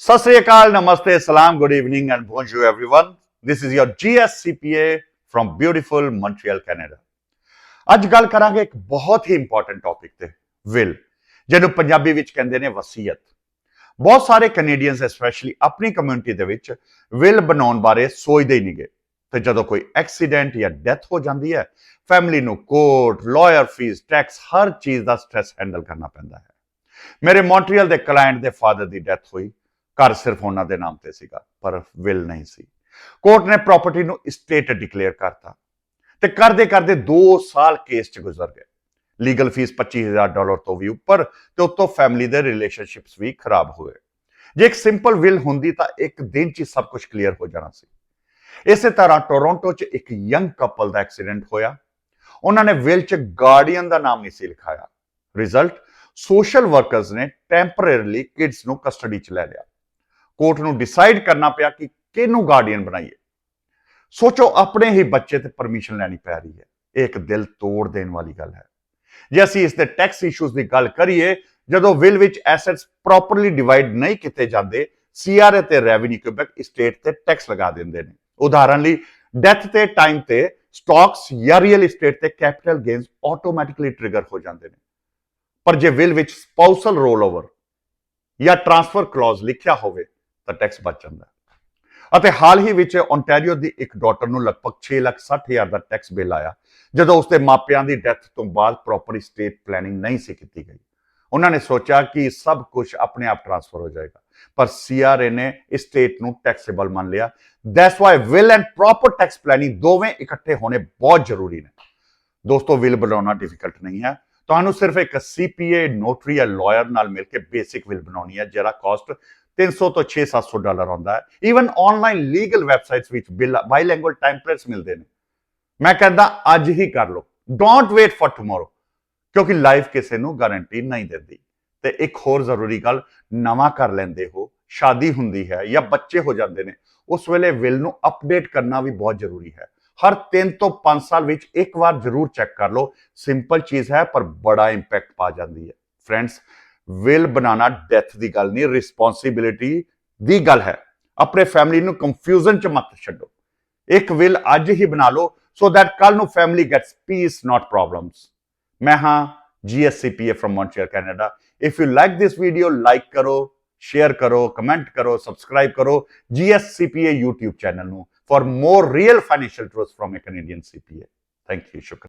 ਸਤਿ ਸ਼੍ਰੀ ਅਕਾਲ ਨਮਸਤੇ ਸਲਾਮ good evening and and bonjour everyone. This is your GSCPA from beautiful Montreal, Canada ਅੱਜ ਗੱਲ ਕਰਾਂਗੇ ਇੱਕ ਬਹੁਤ ਹੀ ਇੰਪੋਰਟੈਂਟ ਟੌਪਿਕ ਤੇ ਵਿਲ ਜਿਹਨੂੰ ਪੰਜਾਬੀ ਵਿੱਚ ਕਹਿੰਦੇ ਨੇ ਵਸੀਅਤ। ਬਹੁਤ ਸਾਰੇ ਕੈਨੇਡੀਅਨਸ ਸਪੈਸ਼ਲੀ ਆਪਣੀ ਕਮਿਊਨਿਟੀ ਦੇ ਵਿੱਚ ਵਿਲ ਬਣਾਉਣ ਬਾਰੇ ਸੋਚਦੇ ਹੀ ਨਹੀਂਗੇ। ਤੇ ਜਦੋਂ ਕੋਈ ਐਕਸੀਡੈਂਟ ਜਾਂ ਡੈਥ ਹੋ ਜਾਂਦੀ ਹੈ ਫੈਮਿਲੀ ਨੂੰ ਕੋਰਟ ਲਾਇਰ ਫੀਸ ਟੈਕਸ ਹਰ ਚੀਜ਼ ਦਾ ਸਟ੍ਰੈਸ ਹੈਂਡਲ ਕਰਨਾ ਪੈਂਦਾ ਹੈ। ਮੇਰੇ ਮੌਂਟਰੀਅਲ ਦੇ ਕਲਾਇੰਟ ਦੇ ਫਾਦਰ ਦੀ ਡੈਥ ਹੋਈ। ਘਰ ਸਿਰਫ ਉਹਨਾਂ ਦੇ ਨਾਮ ਤੇ ਸੀਗਾ, ਪਰ ਵਿਲ ਨਹੀਂ ਸੀ। ਕੋਰਟ ਨੇ ਪ੍ਰਾਪਰਟੀ ਨੂੰ ਸਟੇਟ ਡਿਕਲੇਅਰ ਕਰਤਾ ਤੇ ਕਰਦੇ ਕਰਦੇ 2 ਸਾਲ ਕੇਸ ਚ ਗੁਜ਼ਰ ਗਏ। ਲੀਗਲ ਫੀਸ 25000 ਡਾਲਰ ਤੋਂ ਵੀ ਉੱਪਰ ਤੇ ਉਤੋਂ ਫੈਮਿਲੀ ਦੇ ਰਿਲੇਸ਼ਨਸ਼ਿਪਸ ਵੀ ਖਰਾਬ ਹੋਏ। ਜੇ ਇੱਕ ਸਿੰਪਲ ਵਿਲ ਹੁੰਦੀ ਤਾਂ ਇੱਕ ਦਿਨ ਚ ਹੀ ਸਭ ਕੁਝ ਕਲੀਅਰ ਹੋ ਜਾਣਾ ਸੀ। ਇਸੇ ਤਰ੍ਹਾਂ ਟੋਰਾਂਟੋ 'ਚ ਇੱਕ ਯੰਗ ਕਪਲ ਦਾ ਐਕਸੀਡੈਂਟ ਹੋਇਆ। ਉਹਨਾਂ ਨੇ ਵਿਲ 'ਚ ਗਾਰਡੀਅਨ ਦਾ ਨਾਮ ਨਹੀਂ ਸੀ ਲਿਖਾਇਆ। ਰਿਜ਼ਲਟ ਸੋਸ਼ਲ ਵਰਕਰਸ ਨੇ ਟੈਂਪਰੇਰੀਲੀ ਕਿਡਸ ਨੂੰ ਕਸਟਡੀ 'ਚ ਲੈ ਲਿਆ। ਕੋਰਟ ਨੂੰ ਡਿਸਾਈਡ ਕਰਨਾ ਪਿਆ ਕਿ ਕਿਹਨੂੰ ਗਾਰਡੀਅਨ ਬਣਾਈਏ। ਸੋਚੋ, ਆਪਣੇ ਹੀ ਬੱਚੇ ਤੇ ਪਰਮਿਸ਼ਨ ਲੈਣੀ ਪੈ ਰਹੀ ਹੈ। ਇਹ ਇੱਕ ਦਿਲ ਤੋੜ ਦੇਣ ਵਾਲੀ ਗੱਲ ਹੈ। ਜੇ ਅਸੀਂ ਇਸ ਦੇ ਟੈਕਸ ਇਸ਼ੂਜ਼ ਦੀ ਗੱਲ ਕਰੀਏ, ਜਦੋਂ ਵਿਲ ਵਿੱਚ ਐਸੈਟਸ ਪ੍ਰੋਪਰਲੀ ਡਿਵਾਈਡ ਨਹੀਂ ਕੀਤੇ ਜਾਂਦੇ ਸੀਆਰਏ ਤੇ ਰੈਵਨਿਊ ਕਿਊਬੈਕ ਸਟੇਟ ਤੇ ਟੈਕਸ ਲਗਾ ਦਿੰਦੇ ਨੇ। ਉਦਾਹਰਨ ਲਈ ਡੈਥ ਤੇ ਟਾਈਮ ਤੇ ਸਟਾਕਸ ਜਾਂ ਰੀਅਲ ਏਸਟੇਟ ਤੇ ਕੈਪੀਟਲ ਗੇਨਸ ਆਟੋਮੈਟਿਕਲੀ ਟ੍ਰਿਗਰ ਹੋ ਜਾਂਦੇ ਨੇ। ਪਰ ਜੇ ਵਿਲ ਵਿੱਚ ਸਪਾਊਸਲ ਰੋਲ ਓਵਰ ਜਾਂ ਟ੍ਰਾਂਸਫਰ ਕਲੌਜ਼ ਲਿਖਿਆ ਹੋਵੇ ਤਾਂ ਟੈਕਸ ਬਚ ਜਾਂਦਾ ਅਤੇ ਹਾਲ ਹੀ ਵਿੱਚ ਓਨਟਾਰੀਓ ਦੀ ਇੱਕ ਡਾਟਰ ਨੂੰ ਲਗਭਗ 6 ਲੱਖ 60 ਹਜ਼ਾਰ ਦਾ ਟੈਕਸ ਬਿੱਲ ਆਇਆ, ਜਦੋਂ ਉਸਦੇ ਮਾਪਿਆਂ ਦੀ ਡੈਥ ਤੋਂ ਬਾਅਦ ਪ੍ਰੋਪਰ ਸਟੇਟ ਪਲੈਨਿੰਗ ਨਹੀਂ ਸੀ ਕੀਤੀ ਗਈ। ਉਹਨਾਂ ਨੇ ਸੋਚਿਆ ਕਿ ਸਭ ਕੁਝ ਆਪਣੇ ਆਪ ਟ੍ਰਾਂਸਫਰ ਹੋ ਜਾਏਗਾ। ਪਰ ਸੀਆਰਏ ਨੇ ਸਟੇਟ ਨੂੰ ਟੈਕਸੇਬਲ ਮੰਨ ਲਿਆ। That's why will and proper tax planning ਦੋਵੇਂ ਇਕੱਠੇ ਹੋਣੇ ਬਹੁਤ ਜ਼ਰੂਰੀ ਨੇ। ਦੋਸਤੋ ਵਿਲ ਬਣਾਉਣਾ ਡਿਫਿਕਲਟ ਨਹੀਂ ਹੈ। ਤੁਹਾਨੂੰ ਸਿਰਫ ਇੱਕ ਸੀਪੀਏ ਨੋਟਰੀ ਜਾਂ ਲਾਇਰ ਨਾਲ ਮਿਲ ਕੇ ਬੇਸਿਕ ਵਿਲ ਬਣਾਉਣੀ ਹੈ, ਜਿਹੜਾ ਕਾਸਟ 300 ਤੋਂ 6-700 ਡਾਲਰ ਆਉਂਦਾ ਹੈ। ਈਵਨ ਆਨਲਾਈਨ ਲੀਗਲ ਵੈਬਸਾਈਟਸ ਵਿੱਚ ਬਿੱਲ ਬਾਈਲਿੰਗੁਅਲ ਟੈਂਪਲੇਟਸ ਮਿਲਦੇ ਨੇ। ਮੈਂ ਕਹਿੰਦਾ ਅੱਜ ਹੀ ਕਰ ਲਓ। ਡੋਂਟ ਵੇਟ ਫॉर ਟੁਮਾਰੋ ਕਿਉਂਕਿ ਲਾਈਫ ਕਿਸੇ ਨੂੰ ਗਾਰੰਟੀ ਨਹੀਂ ਦਿੰਦੀ। ਤੇ ਇੱਕ ਹੋਰ ਜ਼ਰੂਰੀ ਗੱਲ, ਨਵਾਂ ਕਰ ਲੈਂਦੇ ਹੋ, ਸ਼ਾਦੀ ਹੁੰਦੀ ਹੈ ਜਾਂ ਬੱਚੇ ਹੋ ਜਾਂਦੇ ਨੇ, ਉਸ ਵੇਲੇ ਵਿਲ ਨੂੰ ਅਪਡੇਟ ਕਰਨਾ ਵੀ ਬਹੁਤ ਜ਼ਰੂਰੀ ਹੈ। ਹਰ 3 ਤੋਂ 5 ਸਾਲ ਵਿੱਚ ਇੱਕ ਵਾਰ ਜ਼ਰੂਰ ਚੈੱਕ ਕਰ ਲਓ। ਸਿੰਪਲ ਚੀਜ਼ ਹੈ ਪਰ ਬੜਾ ਇੰਪੈਕਟ ਪਾ ਜਾਂਦੀ ਹੈ। ਫਰੈਂਡਸ ਵਿਲ ਬਣਾਉਣਾ ਡੈਥ ਦੀ ਗੱਲ ਨਹੀਂ ਰਿਸਪੌਂਸਿਬਿਲਿਟੀ ਦੀ ਗੱਲ ਹੈ। ਆਪਣੇ ਫੈਮਿਲੀ ਨੂੰ ਕੰਫਿਊਜ਼ਨ ਚ ਮਤ ਛੱਡੋ। ਇੱਕ ਵਿਲ ਅੱਜ ਹੀ ਬਣਾ ਲਓ ਸੋ ਦੈਟ ਕੱਲ ਨੂੰ family gets peace not problems ਮੈਂ ਹਾਂ GSCPA from Montreal, Canada. If you like this video, like ਕਰੋ ਸ਼ੇਅਰ ਕਰੋ ਕਮੈਂਟ ਕਰੋ ਸਬਸਕ੍ਰਾਈਬ ਕਰੋ GSCPA YouTube ਚੈਨਲ ਨੂੰ। for more real financial truths from a Canadian CPA. Thank you. Shukran.